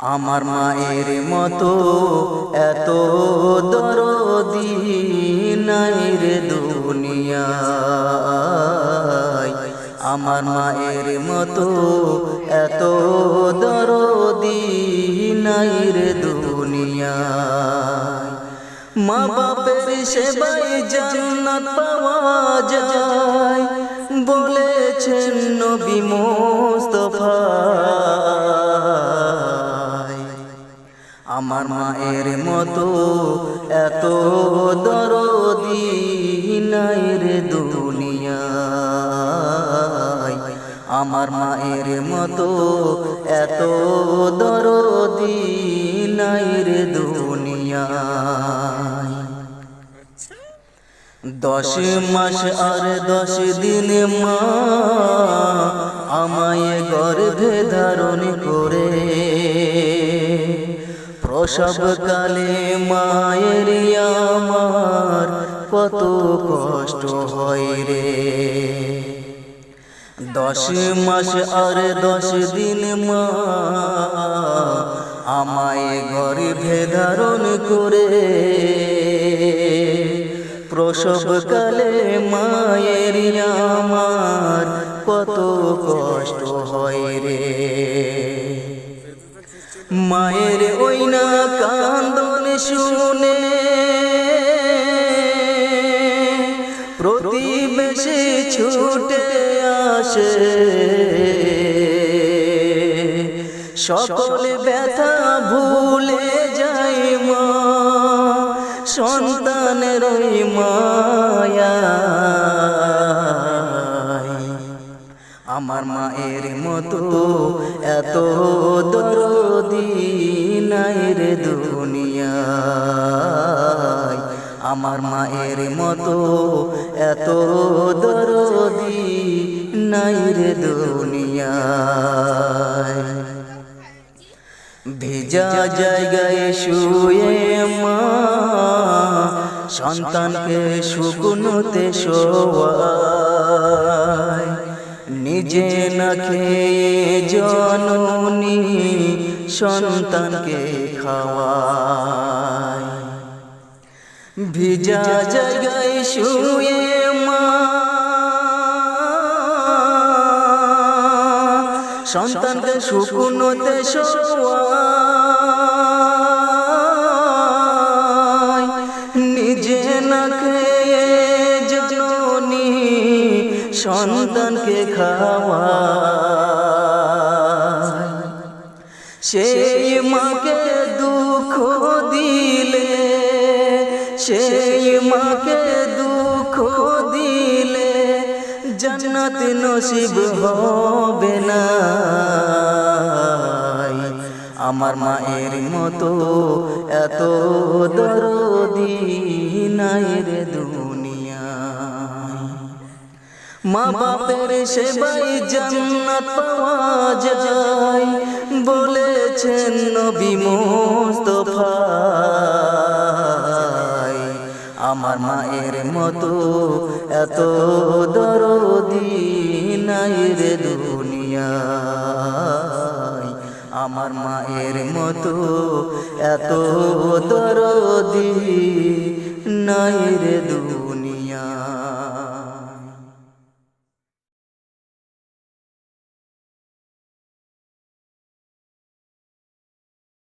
আমার মায়ের মতো এত দরদি নাই রে দুনিয়ায়। আমার মায়ের মতো এত দরদি নাই রে দুনিয়ায়। মা বাপের সেবাই জান্নাত পাওয়া যায়। বলেছেন নবী মোস্তফা আমার মায়ের মতো এত দরদি নাই রে দুনিয়ায়। আমার মায়ের মতো এত দরদি নাই রে দশ মাস আর দশ দিন মা আমায় গর্ভে ধারণ করে প্রসব কালে মায়ের আমার কত কষ্ট হয় রে। দশ মাস আর দশ দিন মা আমায় গর্ভে ধারণ করে। প্রসব কালে মায়ের আমার কত কষ্ট হয় রে। মায়ের ওই না কান্দন শুনে প্রতিবেশী ছুটে আসে। সকল ব্যথা ভুলে যায় মা, সন্তানের মায়া আমার মায়ের মতো এত দরদি নাই রে দুনিয়ায়। আমার মায়ের মতো এত দরদি নাই রে দুনিয়ায়। ভেজা জায়গায় শুয়ে মা, সন্তানকে শুকনোতে শোয়ায়। নিজে না খেয়ে জননী সন্তানকে খাওয়ায় ভিজা জায়গায় শুয়ে মা সন্তানকে শুকনোতে নিজে না খেয়ে সন্তানকে খাওয়ায় সেই মাকে দুঃখ দিলে সেই মাকে দুঃখ দিলে জান্নাত নসিব হবে না। আমার মায়ের মতো এত দরদি নাই রে দুনিয়ায়। মা বাপের সেবাই জান্নাত পাওয়া যায়। বলেছেন নবী মোস্তফা। আমার মায়ের মতো এত দরদি নাই রে দুনিয়ায়। আমার মায়ের মতো এত দরদি নাই রে দুনিয়ায়।